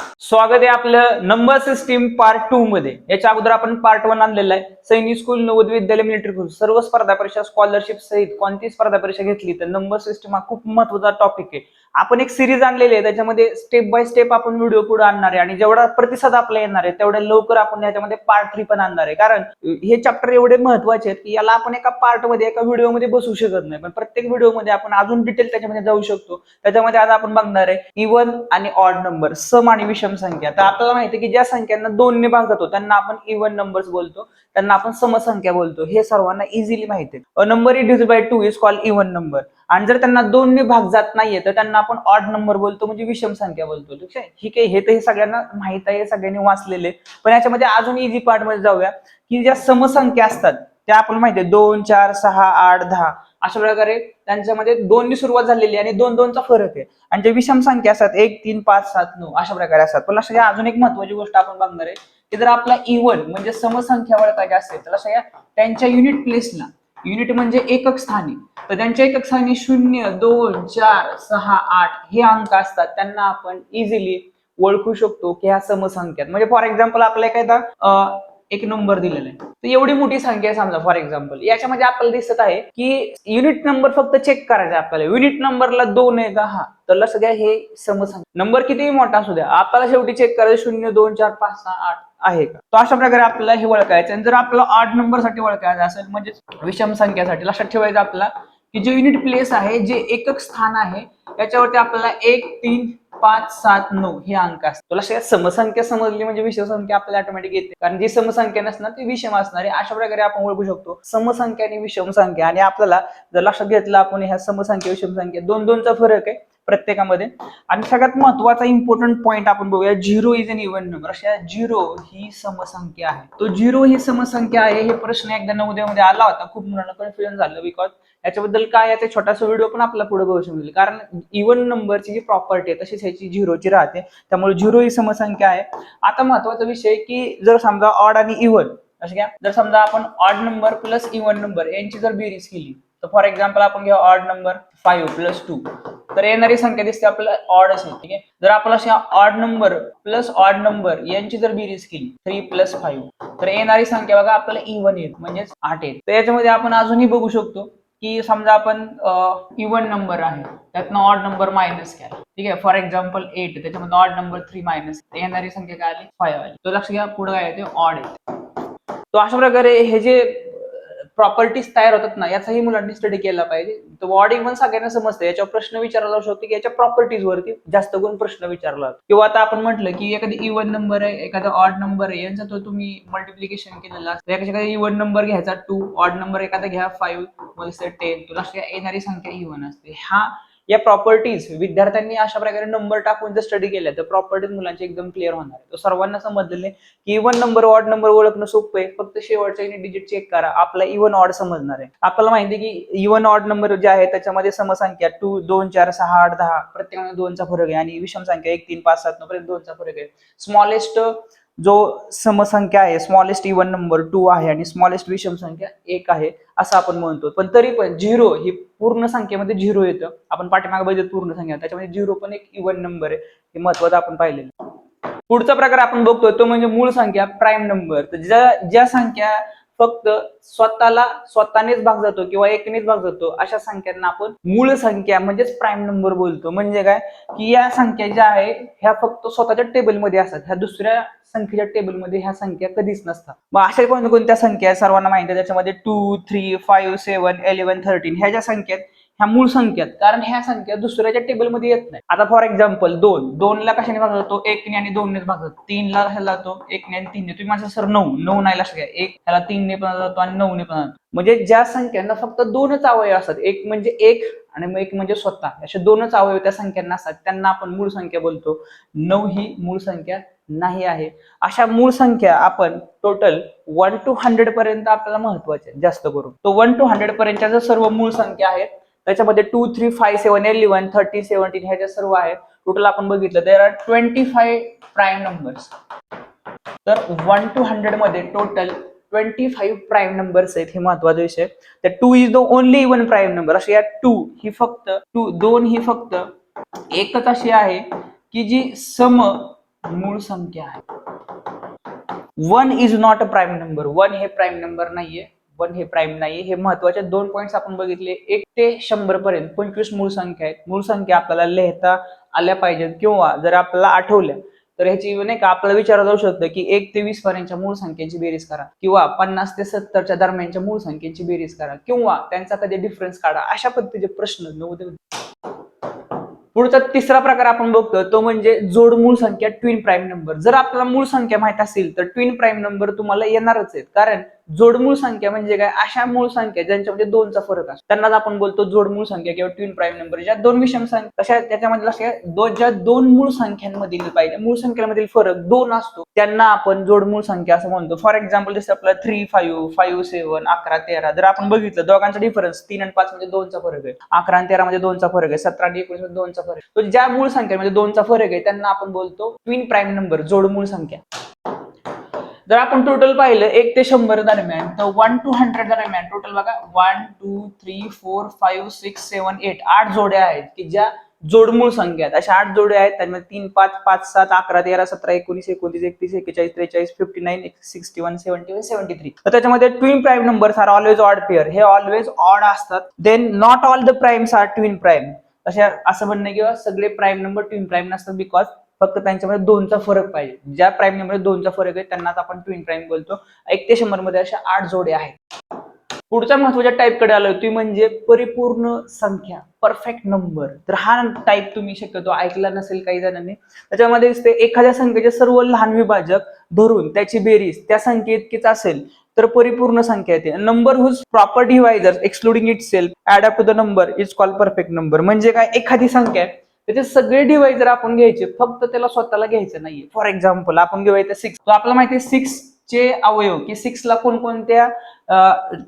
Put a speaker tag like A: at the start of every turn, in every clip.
A: स्वागत आहे आपलं नंबर सिस्टीम पार्ट टू मध्ये. याच्या अगोदर आपण पार्ट वन आणलेला आहे. सैनिक स्कूल नवोद विद्यालय मिलिटरी स्कूल सर्व स्पर्धा परीक्षा स्कॉलरशिप सहित कोणती स्पर्धा परीक्षा घेतली तर नंबर सिस्टीम हा खूप महत्त्वाचा टॉपिक आहे. आपण एक सिरीज आणलेली आहे त्याच्यामध्ये स्टेप बाय स्टेप आपण व्हिडिओ पुढे आणणार आहे आणि जेवढा प्रतिसाद आपला येणार आहे तेवढ्या लवकर आपण याच्यामध्ये पार्ट थ्री पण आणणार आहे. कारण हे चॅप्टर एवढे महत्त्वाचे आहेत की याला आपण एका पार्टमध्ये एका व्हिडिओमध्ये बसू शकत नाही. पण प्रत्येक व्हिडिओमध्ये आपण अजून डिटेल त्याच्यामध्ये जाऊ शकतो. त्याच्यामध्ये आज आपण बघणार आहे इवन आणि ऑड नंबर सम आणि विषम संख्या. तर आपल्याला माहिती आहे की ज्या संख्यांना दोनने भाग जातो त्यांना आपण इवन नंबर्स बोलतो त्यांना आपण समसंख्या बोलतो. हे सर्वांना इझिली माहिती आहे. Number is by two is call even number आणि जर त्यांना दोनने भाग जात नाहीये तर त्यांना आपण ऑड नंबर बोलतो म्हणजे विषम संख्या बोलतो. ठीक आहे? ठीक आहे हे तर हे सगळ्यांना माहीत आहे सगळ्यांनी वाचलेले. पण याच्यामध्ये अजून इझी पार्टमध्ये जाऊया की ज्या समसंख्या असतात त्या आपल्याला माहिती आहे दोन चार सहा आठ दहा. अशा प्रकारे त्यांच्यामध्ये दोननी सुरुवात झालेली आहे आणि दोन दोनचा फरक आहे. आणि जे विषम संख्या असतात एक तीन पाच सात नऊ अशा प्रकारे असतात. पण लक्षात घ्या अजून एक महत्वाची गोष्ट आपण बघणार आहे की जर आपला e इवन म्हणजे समसंख्या ओळखायची असेल तर लक्षात घ्या त्यांच्या युनिट प्लेसला युनिट म्हणजे एकक स्थानी. तर त्यांच्या एकक स्थानी शून्य दोन चार सहा आठ हे अंक असतात. त्यांना आपण इझिली ओळखू शकतो की ह्या समसंख्यात. म्हणजे फॉर एक्झाम्पल आपल्याला एखादा एक नंबर दिलेला आहे. तर एवढी मोठी संख्या समजा फॉर एक्झाम्पल याच्यामध्ये आपल्याला दिसत आहे की युनिट नंबर फक्त चेक करायचा आपल्याला. युनिट नंबरला दोन आहे का? हा. तर सगळ्या हे समसंख्या. नंबर कितीही मोठा असू द्या. आपल्याला शेवटी चेक करायचं शून्य दोन चार पाच सहा आठ. आहे का? तो अशा प्रकारे आपल्याला हे ओळखायचं आणि जर आपल्याला आठ नंबरसाठी ओळखायचं असेल म्हणजे विषम संख्यासाठी लक्षात ठेवायचं आपल्याला की जे युनिट प्लेस आहे जे एकक स्थान आहे त्याच्यावरती आपल्याला एक तीन पाच सात नऊ हे अंक असतात. तुला सगळ्यात समसंख्या समजली म्हणजे विषम संख्या आपल्याला ऑटोमॅटिक येते. कारण जी समसंख्या नसणार ती विषम असणार आहे. अशा प्रकारे आपण ओळखू शकतो. समसंख्या आणि विषम संख्या. आणि आपल्याला जर लक्षात घेतलं आपण ह्या समसंख्या विषम संख्या दोन दोनचा फरक आहे. प्रत्येकामध्ये. आणि सगळ्यात महत्त्वाचा इम्पॉर्टंट पॉईंट आपण बघूया zero is an even number अशा झिरो ही समसंख्या आहे. तो झिरो ही समसंख्या आहे हे प्रश्न एकदा नवोदयामध्ये आला होता. खूप मुलांना कन्फ्युजन झालं बिकॉज याच्याबद्दल काय याचा छोटासा व्हिडिओ पण आपल्याला पुढे बघू मिळेल कारण इव्हन नंबरची जी प्रॉपर्टी आहे तशीच ह्याची झिरोची राहते. त्यामुळे झिरो ही समसंख्या आहे. आता महत्त्वाचा विषय की जर समजा ऑड आणि इव्हन असं घ्या. जर समजा आपण odd number plus even number यांची जर बेरीज केली तर फॉर एक्झाम्पल आपण घ्या odd number five plus two तर येणारी संख्या दिसते आपल्याला ऑड असेल ठीक आहे? जर आपण अशा odd number plus odd number यांची जर बेरीज केली थ्री प्लस फाईव्ह तर येणारी संख्या बघा आपल्याला इव्हन येत म्हणजेच आठ येत तर याच्यामध्ये आपण अजूनही बघू शकतो की समजा आपण इव्हन नंबर आहे त्यातनं ऑड नंबर मायनस केला. ठीक आहे? फॉर एक्झाम्पल एट त्याच्यामध्ये ऑड नंबर थ्री मायनस येणारी संख्या काय आली? फाईव्ह आली. तो लक्ष घ्या पुढे काय येते ऑड येते तो अशा प्रकारे हे जे प्रॉपर्टीज तयार होतात ना याचाही मुलांनी स्टडी केला पाहिजे. तर वॉर्ड इव्हन सगळ्यांना समजतं. याच्यावर प्रश्न विचारला जाऊ शकतो की याच्या प्रॉपर्टीज वरती जास्त करून प्रश्न विचारला किंवा आता आपण म्हटलं की एखादी इव्हन नंबर आहे एखादा ऑड नंबर आहे यांचा तो तुम्ही मल्टिप्लिकेशन केलेला असतं. एखादा इव्हन नंबर घ्यायचा टू ऑड नंबर एखादा घ्या फाईव्ह टेन तुला येणारी संख्या इव्हन असते. हा या प्रॉपर्टीज विद्यार्थ्यांनी अशा प्रकारे नंबर टाकून जर स्टडी केल्या तर प्रॉपर्टीज मुलांचे एकदम क्लिअर होणार. आहे तो सर्वांना समजलेले की इव्हन नंबर ऑड नंबर ओळखणं सोपं आहे. फक्त शेवटच्या डिजिट चेक करा. आपला इव्हन ऑड समजणार आहे. आपल्याला माहिती आहे की इव्हन ऑड नंबर जे आहे त्याच्यामध्ये समसंख्या टू दोन चार सहा आठ दहा प्रत्येकाने दोनचा फरक आहे. आणि विषम संख्या एक तीन पाच सात नऊ पर्यंत दोनचा फरक आहे. स्मॉलेस्ट जो समसंख्या आहे स्मॉलेस्ट इवन नंबर टू आहे आणि स्मॉलेस्ट विषम संख्या एक आहे असं आपण म्हणतो. पण तरी पण झिरो ही पूर्ण संख्येमध्ये झिरो येतं. आपण पाठीमागे बघितलं पूर्ण संख्या त्याच्यामध्ये झिरो पण एक इवन नंबर आहे. हे महत्वाचं आपण पाहिलेलं पुढचा प्रकार आपण बघतोय तो म्हणजे मूळ संख्या प्राईम नंबर तर ज्या ज्या संख्या फक्त स्वतःला स्वतःनेच भाग जातो किंवा एकनेच भाग जातो अशा संख्यांना आपण मूळ संख्या म्हणजेच प्राईम नंबर बोलतो. म्हणजे काय? की या संख्या ज्या आहे ह्या फक्त स्वतःच्या टेबलमध्ये असतात. ह्या दुसऱ्या संख्येच्या टेबलमध्ये ह्या संख्या कधीच नसतात. मग अशा कोणत्या कोणत्या संख्या आहेत? सर्वांना माहिती आहे. त्याच्यामध्ये two three five seven eleven thirteen ह्या ज्या संख्या आहेत ह्या मूळ संख्या आहेत. कारण ह्या संख्या दुसऱ्याच्या टेबलमध्ये येत नाही आता फॉर एक्झाम्पल दोन. दोनला कशाने भाग जातो एकने आणि दोननेच भाग जातो तीनला कशाला जातो एकने आणि तीनने. तुम्ही माझं सर नऊ. नऊ नाही लक्षात घ्या. एक ह्याला तीनने पण जातो आणि नऊने पण जातो. म्हणजे ज्या संख्यांना फक्त दोनच अवयव असतात एक म्हणजे एक आणि मग एक म्हणजे स्वतः. असे दोनच अवयव त्या संख्यांना असतात त्यांना आपण मूळ संख्या बोलतो. नऊ ही मूळ संख्या नाही आहे. अशा मूळ संख्या आपण टोटल वन टू हंड्रेड पर्यंत आपल्याला महत्त्वाचे जास्त करून. तो वन टू हंड्रेड पर्यंतच्या ज्या सर्व मूळ संख्या आहेत त्याच्यामध्ये two three five seven eleven thirty seventeen ह्या ज्या सर्व आहेत टोटल आपण बघितलं there are twenty five prime numbers तर one to हंड्रेडमध्ये total twenty five prime numbers आहेत हे महत्त्वाचा विषय तर two is the only even prime number अशी या टू ही फक्त टू दोन ही फक्त एकच अशी आहे की जी सम मूळ संख्या आहे. One is not a prime number one हे प्राईम नंबर नाहीये. वन हे प्राईम नाहीये. हे महत्त्वाचे दोन पॉईंट्स आपण बघितले. एक ते शंभर पर्यंत पंचवीस मूळ संख्या आहेत. मूळ संख्या आपल्याला लिहिता आल्या पाहिजेत किंवा जर आपल्याला आठवल्या तर ह्याची नाही का आपल्याला विचारलं जाऊ शकतं की एक ते वीस पर्यंतच्या मूळ संख्येची बेरीज करा किंवा पन्नास ते सत्तरच्या दरम्यानच्या मूळ संख्येची बेरीज करा किंवा त्यांचा कधी डिफरन्स काढा अशा पद्धतीचे प्रश्न नऊ पुढचा तिसरा प्रकार आपण बघतो तो म्हणजे जोड मूळ संख्या ट्विन प्राईम नंबर जर आपल्याला मूळ संख्या माहीत असेल तर ट्विन प्राईम नंबर तुम्हाला येणारच आहेत. कारण जोडमूळ संख्या म्हणजे काय? अशा मूळ संख्या ज्यांच्यामध्ये दोनचा फरक असतो. त्यांनाच आपण बोलतो जोडमूळ संख्या किंवा ट्विन प्राईम नंबर ज्या दोन विषम संख्या तशा त्याच्यामध्ये लक्षात दोन ज्या दोन मूळ संख्यांमधील पाहिजे मूळ संख्यांमधील फरक दोन असतो. त्यांना आपण जोडमूळ संख्या असं म्हणतो. फॉर एक्झाम्पल जसं आपलं थ्री फाईव्ह फाईव्ह सेव्हन अकरा तेरा. जर आपण बघितलं दोघांचा डिफरन्स तीन आणि पाच म्हणजे दोनचा फरक आहे. अकरा आणि तेरा मध्ये दोनचा फरक आहे. सतरा आणि एकोणीसमध्ये दोनचा फरक तो ज्या मूळ संख्या म्हणजे दोनचा फरक आहे त्यांना आपण बोलतो ट्विन प्राईम नंबर जोडमूळ संख्या. जर आपण टोटल पाहिलं एक ते शंभर दरम्यान तर वन टू हंड्रेड दरम्यान टोटल बघा one two three four five six seven eight आठ जोड्या आहेत की ज्या जोडमूळ संख्या आहेत. अशा आठ जोड्या आहेत त्यामध्ये तीन पाच पाच सात अकरा तेरा सतरा एकोणीस एकोणतीस एकतीस एक्केचाळीस त्रेचाळीस fifty nine sixty one seventy one seventy three तर त्याच्यामध्ये twin prime numbers are always odd pair हे ऑलवेज ऑड असतात. Then not all the primes are twin prime अशा असं म्हणणं किंवा सगळे प्राईम नंबर ट्विन प्राईम नसतात बिकॉज फक्त त्यांच्यामध्ये दोनचा फरक पाहिजे. ज्या प्राईम नंबर दोनचा फरक आहे त्यांनाच आपण ट्विन प्राईम बोलतो. एक ते शंभरमध्ये अशा आठ जोडे आहेत. पुढच्या महत्त्वाच्या टाईपकडे आलो ती म्हणजे परिपूर्ण संख्या परफेक्ट नंबर तर हा टाईप तुम्ही शक्यतो ऐकला नसेल काही जणांनी. त्याच्यामध्ये दिसते एखाद्या संख्येचे सर्व लहान विभाजक धरून त्याची बेरीज त्या संख्ये इतकीच असेल तर परिपूर्ण संख्या येते. Number whose proper divisor excluding itself add up to the number is call perfect number म्हणजे काय? एखादी संख्या आहे. त्याचे सगळे डिवायझर आपण घ्यायचे फक्त त्याला स्वतःला घ्यायचं नाहीये. फॉर एक्झाम्पल आपण घेऊया इथे सिक्स तो आपल्याला माहिती आहे सिक्स चे अवयव की सिक्सला कोणकोणत्या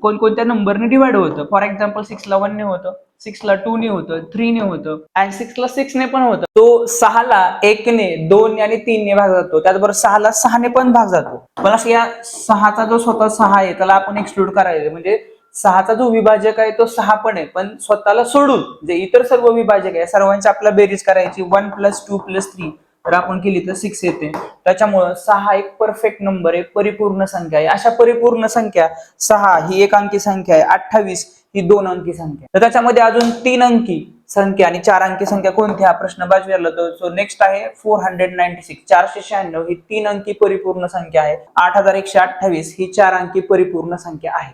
A: कोणकोणत्या नंबरने डिवाइड होतं? फॉर एक्झाम्पल सिक्सला वन ने होतं सिक्सला टू ने होतं थ्री ने होतं आणि सिक्सला सिक्स ने पण होतं. तो सहाला एक ने दोन आणि तीन ने भाग जातो. त्याचबरोबर सहाला सहाने पण भाग जातो. पण असं या सहाचा जो स्वतः सहा आहे त्याला आपण एक्सक्लूड करायचं. म्हणजे सहाचा जो विभाजक आहे तो सहा पण आहे पण स्वतःला सोडून जे इतर सर्व विभाजक आहे सर्वांची आपला बेरीज करायची one plus two plus three तर आपण केली तर सिक्स येते. त्याच्यामुळं सहा एक परफेक्ट नंबर आहे परिपूर्ण संख्या आहे. अशा परिपूर्ण संख्या सहा ही एक अंकी संख्या आहे अठ्ठावीस ही दोन अंकी संख्या तर त्याच्यामध्ये अजून तीन अंकी संख्या आणि चार अंकी संख्या कोणती हा प्रश्न बाजूला तो सो नेक्स्ट आहे फोर हंड्रेड नाईन्टी सिक्स चारशे शहाण्णव ही तीन अंकी परिपूर्ण संख्या आहे. आठ हजार एकशे अठ्ठावीस ही चार अंकी परिपूर्ण संख्या आहे.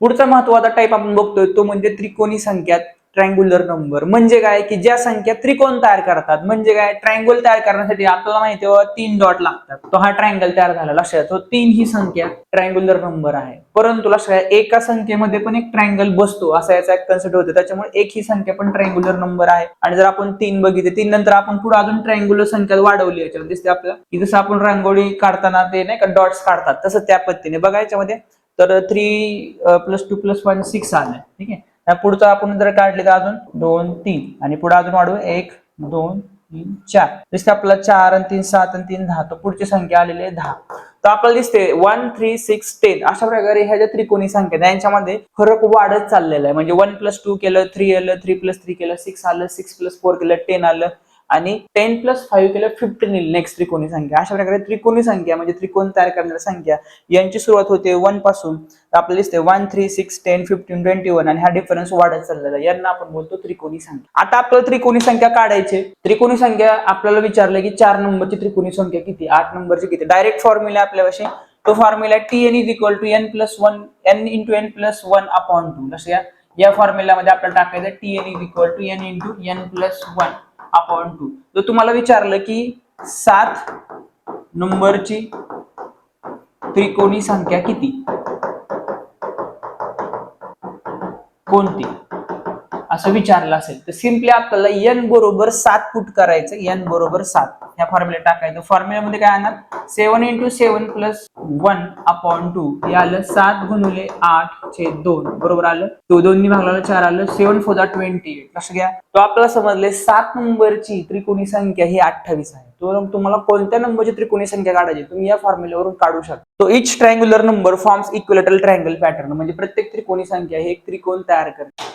A: पुढचा महत्त्वाचा टाईप आपण बघतोय तो म्हणजे त्रिकोणी संख्या ट्रँग्युलर नंबर म्हणजे काय? की ज्या संख्या त्रिकोण तयार करतात म्हणजे काय? ट्रँगल तयार करण्यासाठी आपल्याला माहिती आहे तीन डॉट लागतात. तो हा ट्रँगल तयार झाला लक्षात तो तीन ही संख्या ट्रँग्युलर नंबर आहे. परंतु लक्षात एका संख्येमध्ये पण एक ट्रँगल बसतो असा याचा एक कन्सेप्ट होतो. त्याच्यामुळे एक ही संख्या पण ट्रँग्युलर नंबर आहे. आणि जर आपण तीन बघितले तीन नंतर आपण पुढे अजून ट्रँग्युलर संख्या वाढवली याच्यामध्ये दिसते आपल्याला. की जसं आपण रांगोळी काढताना ते नाही का डॉट्स काढतात तसं त्या पद्धतीने. बघा याच्यामध्ये तर three plus two plus one six आलं ठीक आहे? पुढचं आपण जर काढले तर अजून दोन तीन. आणि पुढे अजून वाढवू एक दोन तीन चार. दिसते आपल्याला चार आणि तीन सात आणि तीन दहा. तर पुढची संख्या आलेली आहे दहा. तर आपल्याला दिसते वन थ्री सिक्स टेन अशा प्रकारे ह्या ज्या त्रिकोणी संख्या यांच्यामध्ये फरक वाढत चाललेला आहे. म्हणजे वन प्लस टू केलं थ्री आलं थ्री प्लस थ्री केलं सिक्स आलं सिक्स प्लस फोर केलं टेन आलं. आणि टेन प्लस फाईव्ह केलं फिफ्टीन येईल. नेक्स्ट त्रिकोणी संख्या. अशा प्रकारे त्रिकोणी संख्या म्हणजे त्रिकोण तयार करणाऱ्या संख्या यांची सुरुवात होते वनपासून. आपल्याला दिसते one three six ten fifteen twenty one आणि हा डिफरन्स वाढत चाललेला यांना आपण बोलतो त्रिकोणी संख्या. आता आपल्याला त्रिकोणी संख्या काढायची. त्रिकोणी संख्या आपल्याला विचारलं की चार नंबरची त्रिकोणी संख्या किती? आठ नंबरची किती? डायरेक्ट फॉर्म्युला आपल्यापाशी. तो formula T N is equal to N plus one N into N plus one upon two जसं या या फॉर्म्युलामध्ये आपल्याला टाकायचं T N is equal to N into N plus one upon two जर तुम्हाला विचारलं की सात नंबरची त्रिकोणी संख्या किती? कोणती? असं विचारलं असेल तर सिम्पली आपल्याला एन बरोबर सात फूट करायचं एन बरोबर सात. या फॉर्म्युला टाकायचं. फॉर्म्युल्यामध्ये काय येणार seven into seven plus one upon two हे आलं सात गुणुले आठ चे दोन. बरोबर आलं? तो दोन्ही भागला चार आलं. सेव्हन फोर ट्वेंटी एट लक्ष घ्या. तो आपल्याला समजले सात नंबरची त्रिकोणी संख्या ही अठ्ठावीस आहे. तो तुम्हाला कोणत्या नंबरची त्रिकोणी संख्या काढायची तुम्ही या फॉर्म्युल्यावरून काढू शकता. तो each triangular number forms equilateral triangle pattern म्हणजे प्रत्येक त्रिकोणी संख्या हे एक त्रिकोण तयार करते.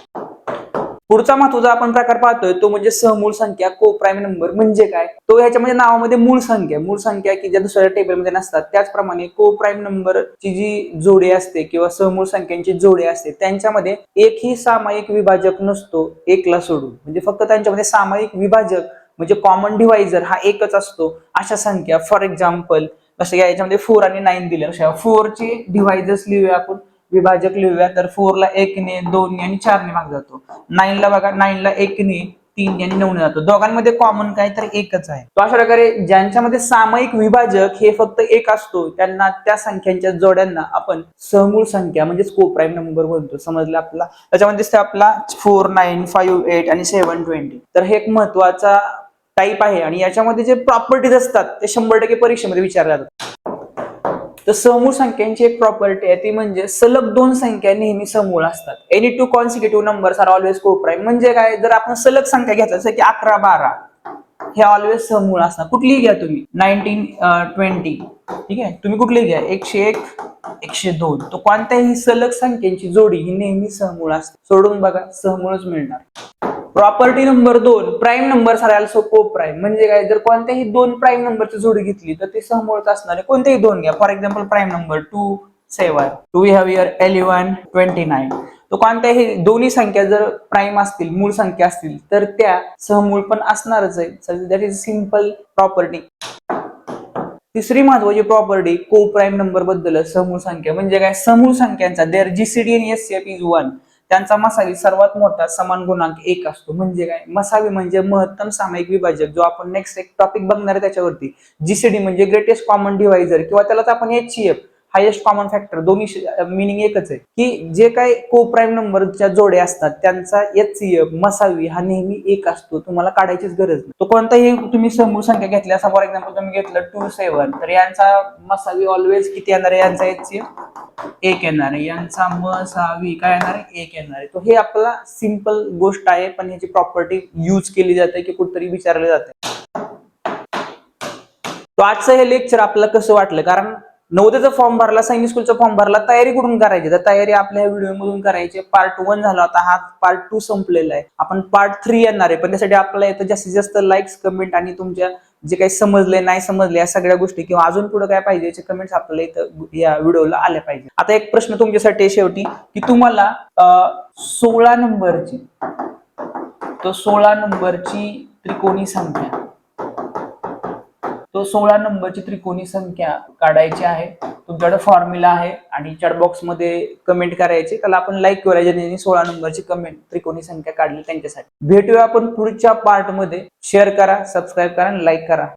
A: पुढचा महत्त्वाचा आपण प्रकार पाहतोय तो म्हणजे सहमूळ संख्या को प्राईम नंबर म्हणजे काय? तो ह्याच्यामध्ये नावामध्ये मूळ संख्या मूळ संख्या की ज्या दुसऱ्या टेबलमध्ये नसतात त्याचप्रमाणे को प्राईम नंबरची जी जोडी असते किंवा सहमूळ संख्यांची जोडी असते त्यांच्यामध्ये एकही सामायिक विभाजक नसतो एकला सोडून. म्हणजे फक्त त्यांच्यामध्ये सामायिक विभाजक म्हणजे कॉमन डिवायझर हा एकच असतो अशा संख्या. फॉर एक्झाम्पल जसं याच्यामध्ये फोर आणि नाईन दिले अशा फोरचे डिवायझर्स लिहूया आपण. विभाजक लिहूया तर फोरला एकने दोनने आणि चारने भाग जातो. नाईनला बघा नाईनला एकने तीन आणि नऊ जातो. दोघांमध्ये कॉमन काय तर एकच आहे. तो अशा प्रकारे ज्यांच्यामध्ये सामायिक विभाजक हे फक्त एक असतो त्यांना त्या संख्यांच्या जोड्यांना आपण समूळ संख्या म्हणजेच कोप्राईम नंबर म्हणतो. समजलं आपला? त्याच्यामध्ये दिसतं आपला फोर नाईन फाईव्ह एट आणि सेव्हन ट्वेंटी तर हे एक महत्त्वाचा टाईप आहे आणि याच्यामध्ये जे प्रॉपर्टीज असतात ते शंभर टक्के परीक्षेमध्ये विचारले जातात. तर समूळ संख्यांची एक प्रॉपर्टी आहे ती म्हणजे सलग दोन संख्या नेहमी समूळ असतात. Any two consecutive numbers are always coprime म्हणजे काय? जर आपण सलग संख्या घेतल्या जसं की अकरा बारा हे ऑलवेज समूळ असतात. कुठलीही घ्या तुम्ही. नाईन्टीन ट्वेंटी ठीक आहे? तुम्ही कुठलीही घ्या. एकशे एक एकशे दोन. तो कोणत्याही सलग संख्यांची जोडी ही नेहमी सहमूळ असते. सोडून बघा सहमूळच मिळणार. प्रॉपर्टी नंबर दोन prime number are so coprime म्हणजे काय जर कोणत्याही दोन प्राईम नंबरची जोडी घेतली तर ते समोरच असणार कोणतेही दोन घ्या. For example prime number two seven two have year eleven twenty nine तो कोणत्याही दोन्ही संख्या जर प्राईम असतील मूळ संख्या असतील तर त्या सहमूळ पण असणारच आहे. दॅट इज सिंपल प्रॉपर्टी तिसरी महत्वाची प्रॉपर्टी को प्राईम नंबरबद्दल समूळ संख्या. म्हणजे काय समूळ संख्यांचा. Their GCD N S is one त्यांचा मसावी सर्वात मोठा समान गुणांक एक असतो. म्हणजे काय? मसावी म्हणजे महत्तम सामायिक विभाजक जो आपण नेक्स्ट एक टॉपिक बघणार आहे त्याच्यावरती. जीसीडी म्हणजे ग्रेटेस्ट कॉमन डिव्हायझर किंवा त्यालाच आपण एचसीएफ हायेस्ट कॉमन फॅक्टर दोन्ही मिनिंग एकच आहे. की जे काही को प्राईम नंबरच्या जोडे असतात त्यांचा एच एफ मसावी हा नेहमी एक असतो. तुम्हाला काढायचीच गरज नाही. तो कोणताही तुम्ही समूळ संख्या घेतल्या फॉर एक्झाम्पल तुम्ही घेतलं टू सेवन तर यांचा मसावी ऑलवेज किती येणार आहे? यांचा एच एफ एक येणार आहे. यांचा मसावी काय येणार आहे? एक येणार आहे. तो हे आपला सिंपल गोष्ट आहे पण ह्याची प्रॉपर्टी यूज केली जाते की कुठतरी विचारले जाते तो आजचं हे लेक्चर आपल्याला कसं वाटलं? कारण नवोदयचा फॉर्म भरला सैनिक स्कूलचा फॉर्म भरला तयारी कुठून करायची? तर तयारी आपल्या व्हिडिओ मधून करायची. पार्ट वन झाला होता हा पार्ट टू संपलेला आहे. आपण पार्ट थ्री येणार आहे पण त्यासाठी आपल्याला येतं जास्तीत जास्त लाईक्स कमेंट आणि तुमच्या जे काही समजले नाही समजले या सगळ्या गोष्टी किंवा अजून पुढे काय पाहिजे याचे कमेंट्स आपल्याला इथं या व्हिडिओला आल्या पाहिजे. आता एक प्रश्न तुमच्यासाठी शेवटी की तुम्हाला सोळा नंबरची तर सोळा नंबरची त्रिकोणी संख्या तो सोळा नंबरची त्रिकोणी संख्या काढायची आहे. तुमच्याकडे फॉर्म्युला आहे आणि चॅट बॉक्समध्ये कमेंट करायचे. त्याला आपण लाईक करायचे ज्यांनी सोळा नंबरची कमेंट त्रिकोणी संख्या काढली त्यांच्यासाठी. भेटूया आपण पुढच्या पार्टमध्ये शेअर करा सबस्क्राईब करा आणि लाईक करा.